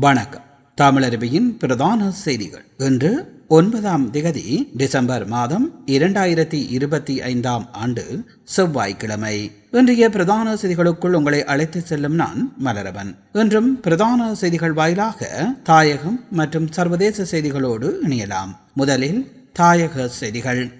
வணக்கம். தமிழருவியின் பிரதான செய்திகள். இன்று ஒன்பதாம் திகதி டிசம்பர் மாதம் இரண்டாயிரத்தி இருபத்தி ஐந்தாம் ஆண்டு செவ்வாய்க்கிழமை. இன்றைய பிரதான செய்திகளுக்குள் உங்களை அழைத்து செல்லும் நான் மலரவன். இன்றும் பிரதான செய்திகள் வாயிலாக தாயகம் மற்றும் சர்வதேச செய்திகளோடு இணையலாம். முதலில் தாயக செய்திகள்.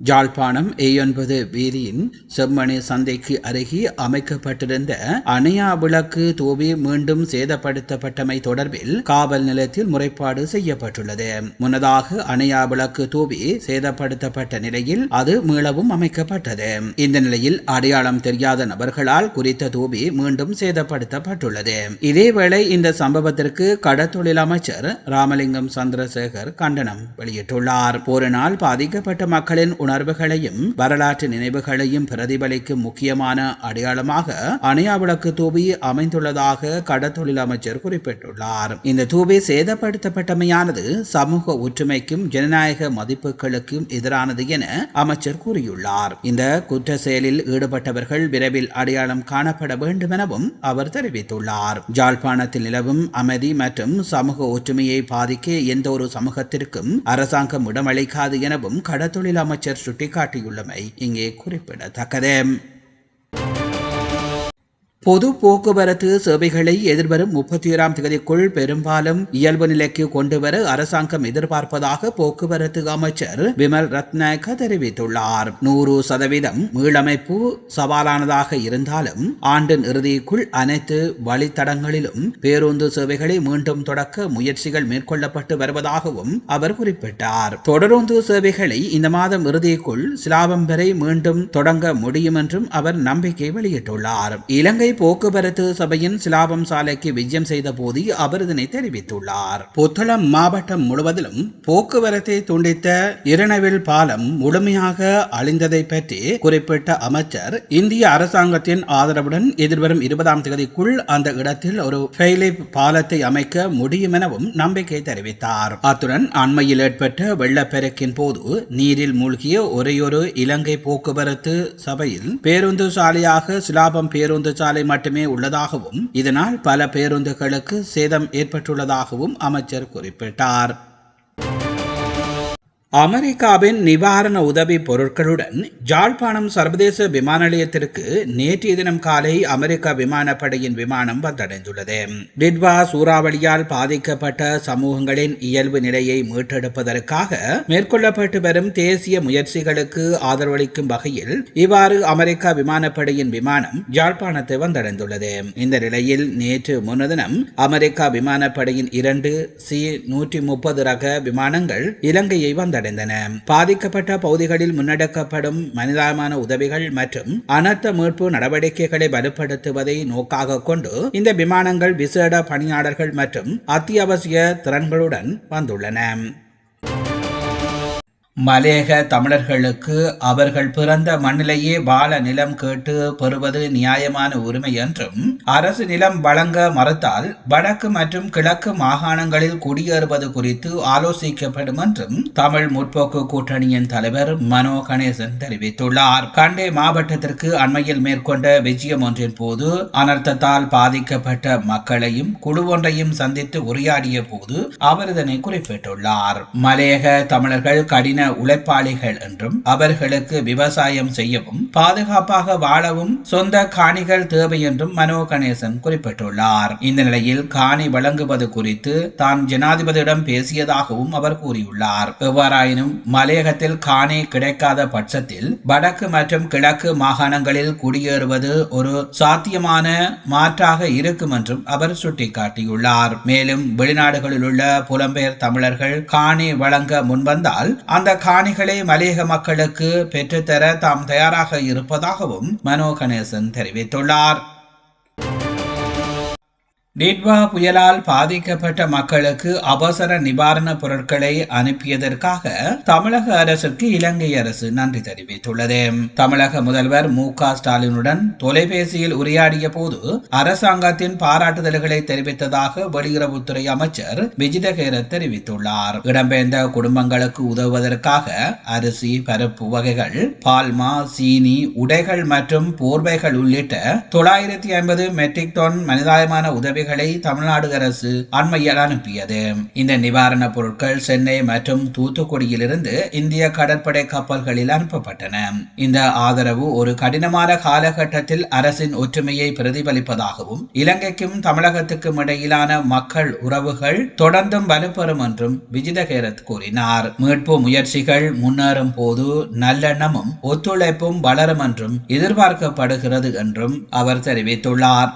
ஜாழ்ப்பாணம் ஏ ஒன்பது வீதியின் செம்மணி சந்தைக்கு அருகே அமைக்கப்பட்டிருந்த அணையா விளக்கு தூவி மீண்டும் சேதப்படுத்தப்பட்டமை தொடர்பில் காவல் நிலையத்தில் முறைப்பாடு செய்யப்பட்டுள்ளது. முன்னதாக அணையா விளக்கு தூவி சேதப்படுத்தப்பட்ட நிலையில் அது மீளவும் அமைக்கப்பட்டது. இந்த நிலையில் அடையாளம் தெரியாத நபர்களால் குறித்த தூவி மீண்டும் சேதப்படுத்தப்பட்டுள்ளது. இதேவேளை இந்த சம்பவத்திற்கு கடத்தொழில் அமைச்சர் ராமலிங்கம் சந்திரசேகர் கண்டனம் வெளியிட்டுள்ளார். போரினால் பாதிக்கப்பட்ட மக்களின் உணர்வுகளையும் வரலாற்று நினைவுகளையும் பிரதிபலிக்கும் முக்கியமான அடையாளமாக அணையா விளக்கு தூவி அமைந்துள்ளதாக கடத்தொழில் அமைச்சர் குறிப்பிட்டுள்ளார். இந்த தூவி சேதப்படுத்தப்பட்டமையானது சமூக ஒற்றுமைக்கும் ஜனநாயக மதிப்புகளுக்கும் எதிரானது என அமைச்சர் கூறியுள்ளார். இந்த குற்ற செயலில் ஈடுபட்டவர்கள் விரைவில் அடையாளம் காணப்பட வேண்டும் எனவும் அவர் தெரிவித்துள்ளார். ஜாழ்ப்பாணத்தில் நிலவும் அமைதி மற்றும் சமூக ஒற்றுமையை பாதிக்க எந்த ஒரு சமூகத்திற்கும் அரசாங்கம் இடமளிக்காது எனவும் கடத்தொழில் அமைச்சர் சுட்டிக்காட்டியுள்ளமை இங்கே குறிப்பிடத்தக்கது. பொது போக்குவரத்து சேவைகளை எதிர்வரும் முப்பத்தி ஏழாம் தேதிக்குள் பெரும்பாலும் இயல்பு நிலைக்கு கொண்டுவர அரசாங்கம் எதிர்பார்ப்பதாக போக்குவரத்து அமைச்சர் விமல் ரத்நாயக்க தெரிவித்துள்ளார். நூறு சதவீதம் மீளமைப்பு சவாலானதாக இருந்தாலும் ஆண்டின் இறுதிக்குள் அனைத்து வழித்தடங்களிலும் பேருந்து சேவைகளை மீண்டும் தொடக்க முயற்சிகள் மேற்கொள்ளப்பட்டு வருவதாகவும் அவர் குறிப்பிட்டார். தொடருந்து சேவைகளை இந்த மாதம் இறுதிக்குள் சிலாபம் வரை மீண்டும் தொடங்க முடியும் என்றும் அவர் நம்பிக்கை வெளியிட்டுள்ளார். இலங்கை போக்குவரத்து சபையின் சிலாபம் சாலைக்கு விஜயம் செய்த போது அவர் இதனை தெரிவித்துள்ளார். புத்தளம் மாவட்டம் முழுவதிலும் போக்குவரத்தை துண்டித்த இரணவில் பாலம் முழுமையாக அழிந்ததை பற்றி குறிப்பிட்ட அமைச்சர் இந்திய அரசாங்கத்தின் ஆதரவுடன் எதிர்வரும் இருபதாம் தேதிக்குள் அந்த இடத்தில் ஒரு பாலத்தை அமைக்க முடியும் எனவும் நம்பிக்கை தெரிவித்தார். அத்துடன் அண்மையில் ஏற்பட்ட வெள்ளப்பெருக்கின் போது நீரில் மூழ்கிய ஒரேயொரு இலங்கை போக்குவரத்து சபையில் பேருந்து சாலையாக சிலாபம் பேருந்து சாலை மட்டுமே உள்ளதாகவும் இதனால் பல பேருந்துகளுக்கு சேதம் ஏற்பட்டுள்ளதாகவும் அமைச்சர் குறிப்பிட்டார். அமெரிக்காவின் நிவாரண உதவி பொருட்களுடன் ஜாழ்ப்பாணம் சர்வதேச விமான நிலையத்திற்கு நேற்றைய தினம் காலை அமெரிக்க விமானப்படையின் விமானம் வந்தடைந்துள்ளது. டிட்வா சூறாவளியால் பாதிக்கப்பட்ட சமூகங்களின் இயல்பு நிலையை மீட்டெடுப்பதற்காக மேற்கொள்ளப்பட்டு வரும் தேசிய முயற்சிகளுக்கு ஆதரவளிக்கும் வகையில் இவ்வாறு அமெரிக்க விமானப்படையின் விமானம் ஜாழ்ப்பாணத்தை வந்தடைந்துள்ளது. இந்த நிலையில் நேற்று முன்னதினம் அமெரிக்கா விமானப்படையின் இரண்டு சி நூற்றி முப்பது ரக விமானங்கள் இலங்கையை வந்த வந்தடைந்தன பாதிக்கப்பட்ட பகுதிகளில் முன்னெடுக்கப்படும் மனிதாயமான உதவிகள் மற்றும் அனர்த்த மீட்பு நடவடிக்கைகளை வலுப்படுத்துவதை நோக்காக கொண்டு இந்த விமானங்கள் விசேட பணியாளர்கள் மற்றும் அத்தியாவசிய திறன்களுடன் வந்துள்ளன. மலேக தமிழர்களுக்கு அவர்கள் பிறந்த மண்ணிலேயே வாழ நிலம் கேட்டு பெறுவது நியாயமான உரிமை என்றும் அரசு நிலம் வழங்க மறுத்தால் வடக்கு மற்றும் கிழக்கு மாகாணங்களில் குடியேறுவது குறித்து ஆலோசிக்கப்படும் என்றும் தமிழ் முற்போக்கு கூட்டணியின் தலைவர் மனோ கணேசன் தெரிவித்துள்ளார். கண்டே மாவட்டத்திற்கு அண்மையில் மேற்கொண்ட விஜயம் ஒன்றின் போது அனர்த்தத்தால் பாதிக்கப்பட்ட மக்களையும் குழு ஒன்றையும் சந்தித்து உரையாடிய போது அவர் இதனை குறிப்பிட்டுள்ளார். மலையக தமிழர்கள் கடின உழைப்பாளிகள் என்றும் அவர்களுக்கு விவசாயம் செய்யவும் பாதுகாப்பாக வாழவும் சொந்த காணிகள் தேவை என்றும் மனோ கணேசன் குறிப்பிட்டுள்ளார். இந்த நிலையில் காணி வழங்குவது குறித்து தான் ஜனாதிபதியிடம் பேசியதாகவும் அவர் கூறியுள்ளார். எவ்வாறாயினும் மலையகத்தில் காணி கிடைக்காத பட்சத்தில் வடக்கு மற்றும் கிழக்கு மாகாணங்களில் குடியேறுவது ஒரு சாத்தியமான மாற்றாக இருக்கும் என்றும் அவர் சுட்டிக்காட்டியுள்ளார். மேலும் வெளிநாடுகளில் உள்ள புலம்பெயர் தமிழர்கள் காணி வழங்க முன்வந்தால் அந்த காணிகளை மலையக மக்களுக்கு பெற்றுத்தர தாம் தயாராக இருப்பதாகவும் மனோ கணேசன் தெரிவித்துள்ளார். டிட்வா புயலால் பாதிக்கப்பட்ட மக்களுக்கு அவசர நிவாரணப் பொருட்களை அனுப்பியதற்காக தமிழக அரசுக்கு இலங்கை அரசு நன்றி தெரிவித்துள்ளது. தமிழக முதல்வர் மு க ஸ்டாலினுடன் தொலைபேசியில் உரையாடிய போது அரசாங்கத்தின் பாராட்டுதல்களை தெரிவித்ததாக வெளியுறவுத்துறை அமைச்சர் விஜிதகேர தெரிவித்துள்ளார். இடம்பெயர்ந்த குடும்பங்களுக்கு உதவுவதற்காக அரிசி பருப்பு வகைகள் பால்மா சீனி உடைகள் மற்றும் போர்வைகள் உள்ளிட்ட தொள்ளாயிரத்தி ஐம்பது மெட்ரிக் டன் மனிதாயமான உதவிகள் பொருட்களை தமிழ்நாடு அரசு அண்மையில் அனுப்பியது. இந்த நிவாரணப் பொருட்கள் சென்னை மற்றும் தூத்துக்குடியிலிருந்து இந்திய கடற்படை கப்பல்களில் அனுப்பப்பட்டன. இந்த ஆதரவு ஒரு கடினமான காலகட்டத்தில் அரசின் ஒற்றுமையை பிரதிபலிப்பதாகவும் இலங்கைக்கும் தமிழகத்துக்கும் இடையிலான மக்கள் உறவுகள் தொடர்ந்தும் வலுப்பெறும் என்றும் விஜிதகேரத் கூறினார். மீட்பு முயற்சிகள் முன்னேறும் போது நல்லெண்ணமும் ஒத்துழைப்பும் வளரும் என்றும் எதிர்பார்க்கப்படுகிறது என்றும் அவர் தெரிவித்துள்ளார்.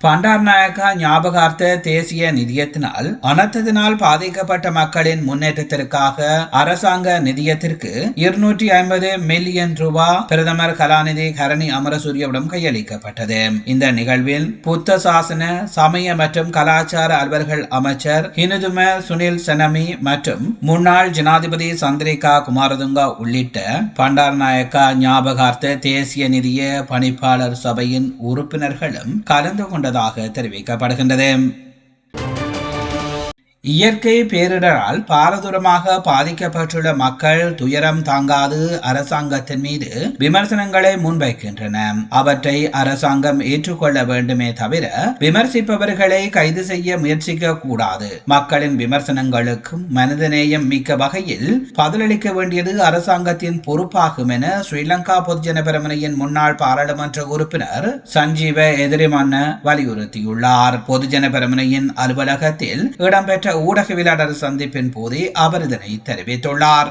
பண்டார்நாயக்கா ஞாபகார்த்த தேசிய நிதியத்தினால் அனர்த்தத்தினால் பாதிக்கப்பட்ட மக்களின் முன்னேற்றத்திற்காக அரசாங்க நிதியத்திற்கு இருநூற்றி ஐம்பது மில்லியன் ரூபாய் பிரதமர் கலாநிதி கரணி அமரசூரியவிடம் கையளிக்கப்பட்டது. இந்த நிகழ்வில் புத்த சாசன சமய மற்றும் கலாச்சார அலுவல்கள் அமைச்சர் ஹினுதும சுனில் செனமி மற்றும் முன்னாள் ஜனாதிபதி சந்திரிகா குமாரதுங்கா உள்ளிட்ட பண்டார்நாயக்கா ஞாபகார்த்த தேசிய நிதிய பணிப்பாளர் சபையின் உறுப்பினர்களும் கலந்து கொண்டது உள்ளதாக தெரிவிக்கப்படுகின்றது. இயற்கை பேரிடரால் பாரதூரமாக பாதிக்கப்பட்டுள்ள மக்கள் துயரம் தாங்காது அரசாங்கத்தின் மீது விமர்சனங்களை முன்வைக்கின்றன. அவற்றை அரசாங்கம் ஏற்றுக்கொள்ள வேண்டுமே தவிர விமர்சிப்பவர்களை கைது செய்ய முயற்சிக்க கூடாது மக்களின் விமர்சனங்களுக்கும் மனிதநேயம் மிக்க வகையில் பதிலளிக்க வேண்டியது அரசாங்கத்தின் பொறுப்பாகும் என ஸ்ரீலங்கா பொதுஜன பெருமனையின் முன்னாள் பாராளுமன்ற உறுப்பினர் சஞ்சீவ எதிரிமன்ன வலியுறுத்தியுள்ளார். பொதுஜன பெருமனையின் அலுவலகத்தில் இடம்பெற்ற ஊடகவியலாளர் சந்திப்பின் போதே அவர் இதனை தெரிவித்துள்ளார்.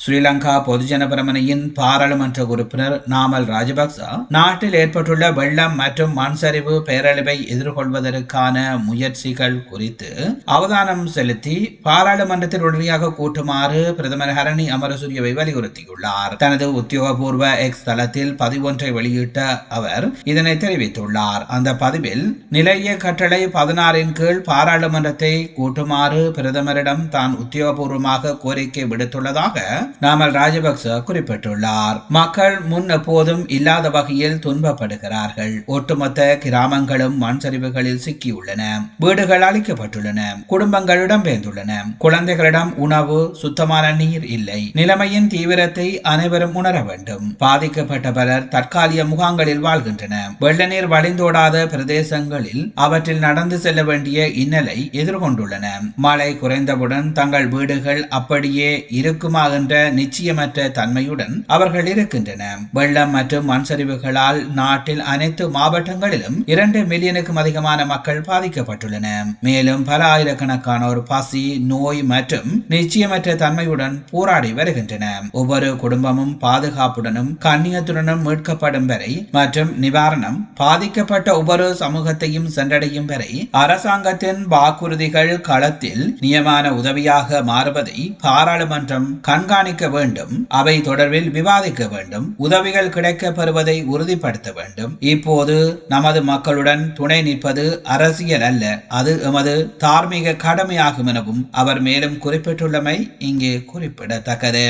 ஸ்ரீலங்கா பொதுஜன பிரமணியின் பாராளுமன்ற உறுப்பினர் நாமல் ராஜபக்ச நாட்டில் ஏற்பட்டுள்ள வெள்ளம் மற்றும் மண் சரிவு பேரழிவை எதிர்கொள்வதற்கான முயற்சிகள் குறித்து அவதானம் செலுத்தி பாராளுமன்றத்தில் உடனடியாக கூட்டுமாறு பிரதமர் ஹரணி அமரசூரியவை வலியுறுத்தியுள்ளார். தனது உத்தியோகபூர்வ எக்ஸ் தளத்தில் பதிவொன்றை வெளியிட்ட அவர் இதனை தெரிவித்துள்ளார். அந்த பதிவில் நிலைய கட்டளை பதினாறின் கீழ் பாராளுமன்றத்தை கூட்டுமாறு பிரதமரிடம் தான் உத்தியோகபூர்வமாக கோரிக்கை விடுத்துள்ளதாக நாமல் ராஜபக்ச குறிப்பிட்டுள்ளார். மக்கள் முன் எப்போதும் இல்லாத வகையில் துன்பப்படுகிறார்கள். ஒட்டுமொத்த கிராமங்களும் மண் சரிவுகளில் சிக்கியுள்ளன. வீடுகள் அழிக்கப்பட்டுள்ளன. குடும்பங்கள் இடம்பெயர்ந்துள்ளன. குழந்தைகளிடம் உணவு சுத்தமான நீர் இல்லை. நிலைமையின் தீவிரத்தை அனைவரும் உணர வேண்டும். பாதிக்கப்பட்ட பலர் தற்காலிக முகாம்களில் வாழ்கின்றன வெள்ள நீர் வழிந்தோடாத பிரதேசங்களில் அவற்றில் நடந்து செல்ல வேண்டிய இன்னலை எதிர்கொண்டுள்ளன. மழை குறைந்தவுடன் தங்கள் வீடுகள் அப்படியே இருக்குமா என்ற நிச்சயமற்ற தன்மையுடன் அவர்கள் இருக்கின்றன. வெள்ளம் மற்றும் மண் சரிவுகளால் நாட்டில் அனைத்து மாவட்டங்களிலும் இரண்டு மில்லியனுக்கும் அதிகமான மக்கள் பாதிக்கப்பட்டுள்ளன. மேலும் பல ஆயிரக்கணக்கானோர் பசி நோய் மற்றும் நிச்சயமற்ற தன்மையுடன் போராடி வருகின்றன. ஒவ்வொரு குடும்பமும் பாதுகாப்புடனும் கண்ணியத்துடனும் மீட்கப்படும் வரை மற்றும் நிவாரணம் பாதிக்கப்பட்ட ஒவ்வொரு சமூகத்தையும் சென்றடையும் வரை அரசாங்கத்தின் வாக்குறுதிகள் களத்தில் நியமான உதவியாக மாறுவதை பாராளுமன்றம் கண்காணி கண்காணிக்க வேண்டும் அவை தொடர்பில் விவாதிக்க வேண்டும் உதவிகள் கிடைக்க பெறுவதை உறுதிப்படுத்த வேண்டும். இப்போது நமது மக்களுடன் துணை நிற்பது அரசியல் அல்ல அது எமது தார்மீக கடமையாகும் எனவும் அவர் மேலும் குறிப்பிட்டுள்ளமை இங்கே குறிப்பிடத்தக்கது.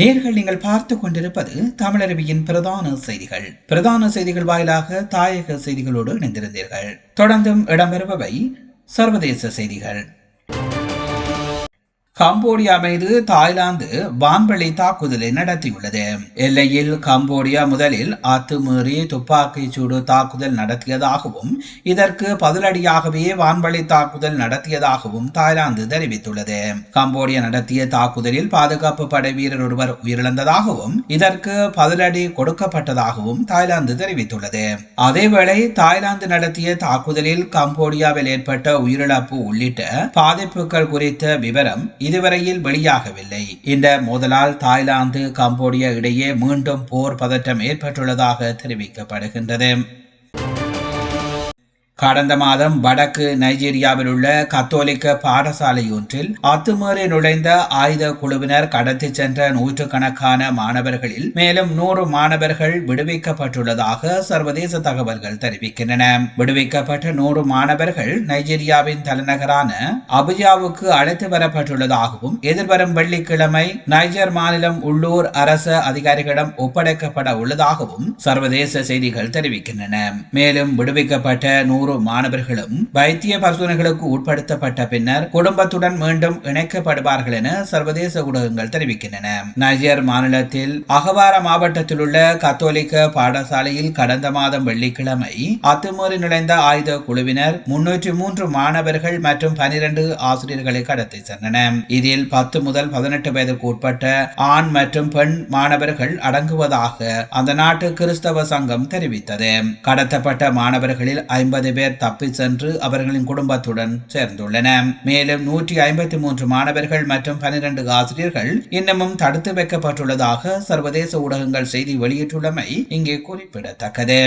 நேர்கள் நீங்கள் பார்த்து கொண்டிருப்பது தமிழருவியின் பிரதான செய்திகள். பிரதான செய்திகள் வாயிலாக தாயக செய்திகளோடு இணைந்திருந்தீர்கள். தொடர்ந்தும் இடம்பெறுபவை சர்வதேச செய்திகள். கம்போடியா மீது தாய்லாந்து வான்வழி தாக்குதலை நடத்தியுள்ளது. எல்லையில் கம்போடியா முதலில் அத்துமீறி துப்பாக்கி சூடு தாக்குதல் நடத்தியதாகவும் இதற்கு பதிலடியாகவே வான்வழி தாக்குதல் நடத்தியதாகவும் தாய்லாந்து தெரிவித்துள்ளது. கம்போடியா நடத்திய தாக்குதலில் பாதுகாப்பு படை வீரர் ஒருவர் உயிரிழந்ததாகவும் இதற்கு பதிலடி கொடுக்கப்பட்டதாகவும் தாய்லாந்து தெரிவித்துள்ளது. அதேவேளை தாய்லாந்து நடத்திய தாக்குதலில் கம்போடியாவில் ஏற்பட்ட உயிரிழப்பு உள்ளிட்ட பாதிப்புகள் குறித்த விவரம் இதுவரையில் வெளியாகவில்லை. இந்த மோதலால் தாய்லாந்து கம்போடியா இடையே மீண்டும் போர் பதற்றம் ஏற்பட்டுள்ளதாக தெரிவிக்கப்படுகின்றது. கடந்த மாதம் வடக்கு நைஜீரியாவில் உள்ள கத்தோலிக்க பாடசாலை ஒன்றில் அத்துமீறி நுழைந்த ஆயுத குழுவினர் கடத்தி சென்ற நூற்றுக்கணக்கான மாணவர்களில் மேலும் நூறு மாணவர்கள் விடுவிக்கப்பட்டுள்ளதாக சர்வதேச தகவல்கள் தெரிவிக்கின்றன. விடுவிக்கப்பட்ட நூறு மாணவர்கள் நைஜீரியாவின் தலைநகரான அபுஜாவுக்கு அழைத்து வரப்பட்டுள்ளதாகவும் எதிர்வரும் வெள்ளிக்கிழமை நைஜர் மாநிலம் உள்ளூர் அரச அதிகாரிகளிடம் ஒப்படைக்கப்பட உள்ளதாகவும் சர்வதேச செய்திகள் தெரிவிக்கின்றன. மேலும் விடுவிக்கப்பட்ட நூறு நூறு மாணவர்களும் வைத்திய பரிசோதனைகளுக்கு உட்படுத்தப்பட்ட பின்னர் குடும்பத்துடன் மீண்டும் இணைக்கப்படுவார்கள் என சர்வதேச ஊடகங்கள் தெரிவிக்கின்றன. நைஜர் மாநிலத்தில் அகவார மாவட்டத்தில் உள்ள கத்தோலிக்க பாடசாலையில் கடந்த மாதம் வெள்ளிக்கிழமை அத்துமீறி நுழைந்த ஆயுத குழுவினர் முன்னூற்றி மூன்று மாணவர்கள் மற்றும் பனிரெண்டு ஆசிரியர்களை கடத்தி சென்றனர். இதில் பத்து முதல் பதினெட்டு வயதுக்கு உட்பட்ட ஆண் மற்றும் பெண் மாணவர்கள் அடங்குவதாக அந்த நாட்டு கிறிஸ்தவ சங்கம் தெரிவித்தது. கடத்தப்பட்ட மாணவர்களில் ஐம்பது பேர் தப்பி சென்று அவர்களின் குடும்பத்துடன் சேர்ந்துள்ளன. மேலும் நூற்றி ஐம்பத்தி மூன்று மாணவர்கள் மற்றும் பனிரெண்டு ஆசிரியர்கள் இன்னமும் தடுத்து வைக்கப்பட்டுள்ளதாக சர்வதேச ஊடகங்கள் செய்தி வெளியிட்டுள்ளமை இங்கே குறிப்பிடத்தக்கது.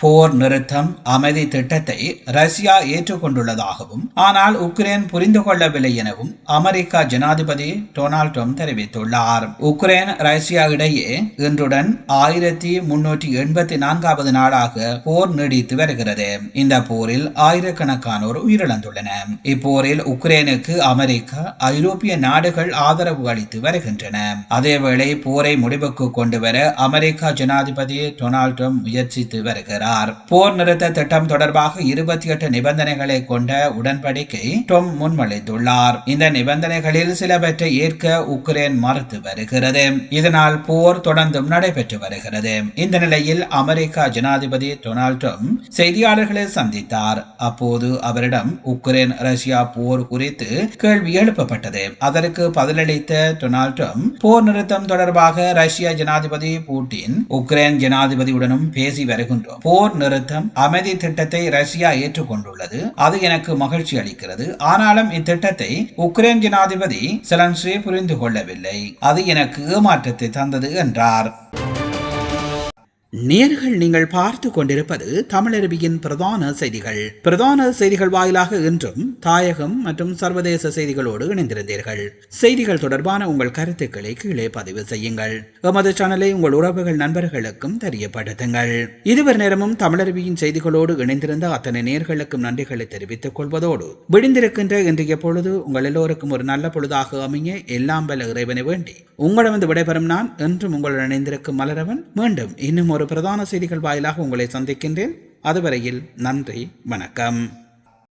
போர் நிறுத்தம் அமைதி திட்டத்தை ரஷ்யா ஏற்றுக்கொண்டுள்ளதாகவும் ஆனால் உக்ரைன் புரிந்து கொள்ளவில்லை எனவும் அமெரிக்கா ஜனாதிபதி டொனால்ட் ட்ரம்ப் தெரிவித்துள்ளார். உக்ரைன் ரஷ்யா இடையே இன்றுடன் ஆயிரத்தி முன்னூற்றி எண்பத்தி நான்காவது நாளாக போர் நீடித்து வருகிறது. இந்த போரில் ஆயிரக்கணக்கானோர் உயிரிழந்துள்ளனர். இப்போரில் உக்ரைனுக்கு அமெரிக்கா ஐரோப்பிய நாடுகள் ஆதரவு அளித்து வருகின்றன. அதேவேளை போரை முடிவுக்கு கொண்டு வர அமெரிக்கா ஜனாதிபதி டொனால்ட் ட்ரம்ப் முயற்சித்து வருகிறார். வருகிறார் போர் நிறுத்த திட்டம் தொடர்பாக இருபத்தி எட்டு நிபந்தனைகளை கொண்ட உடன்படிக்கை டொம் முன்மொழிந்துள்ளார். இந்த நிபந்தனைகளில் சிலவற்றை ஏற்க உக்ரைன் மறுத்து வருகிறது. இதனால் போர் தொடர்ந்தும் நடைபெற்று வருகிறது. இந்த நிலையில் அமெரிக்கா ஜனாதிபதி டொனால்ட் ட்ரம்ப் செய்தியாளர்களை சந்தித்தார். அப்போது அவரிடம் உக்ரைன் ரஷ்யா போர் குறித்து கேள்வி எழுப்பப்பட்டது. அதற்கு பதிலளித்த டொனால்ட் ட்ரம்ப் போர் நிறுத்தம் தொடர்பாக ரஷ்ய ஜனாதிபதி புட்டின் உக்ரைன் ஜனாதிபதியுடனும் பேசி வருகின்றோம். போர் நிறுத்தம் அமைதி திட்டத்தை ரஷ்யா ஏற்றுக்கொண்டுள்ளது. அது எனக்கு மகிழ்ச்சி அளிக்கிறது. ஆனாலும் இத்திட்டத்தை உக்ரைன் ஜனாதிபதி செலன்ஸ்ரீ புரிந்து கொள்ளவில்லை. அது எனக்கு ஏமாற்றத்தை தந்தது என்றார். நேர்கள் நீங்கள் பார்த்து கொண்டிருப்பது தமிழருவியின் பிரதான செய்திகள். பிரதான செய்திகள் வாயிலாக இன்றும் தாயகம் மற்றும் சர்வதேச செய்திகளோடு இணைந்திருந்தீர்கள். செய்திகள் தொடர்பான உங்கள் கருத்துக்களை கீழே பதிவு செய்யுங்கள். எமது சேனலை உங்கள் உறவுகள் நண்பர்களுக்கும் தெரியப்படுத்துங்கள். இதுவர் நேரமும் தமிழருவியின் செய்திகளோடு இணைந்திருந்த அத்தனை நேர்களுக்கும் நன்றிகளை தெரிவித்துக் கொள்வதோடு விடிந்திருக்கின்ற இன்றைய பொழுது உங்கள் எல்லோருக்கும் ஒரு நல்ல பொழுதாக அமைய எல்லாம் பல இறைவனை வேண்டி உங்களிடமிருந்து விடைபெறும் நான் என்றும் உங்களுடன் இணைந்திருக்கும் மலரவன். மீண்டும் இன்னும் இன்னொரு பிரதான செய்திகள் வாயிலாக உங்களை சந்திக்கின்றேன். அதுவரையில் நன்றி வணக்கம்.